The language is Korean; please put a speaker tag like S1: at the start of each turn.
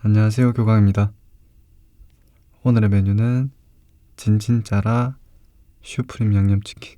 S1: 안녕하세요 교광입니다. 오늘의 메뉴는 진진짜라 슈프림 양념치킨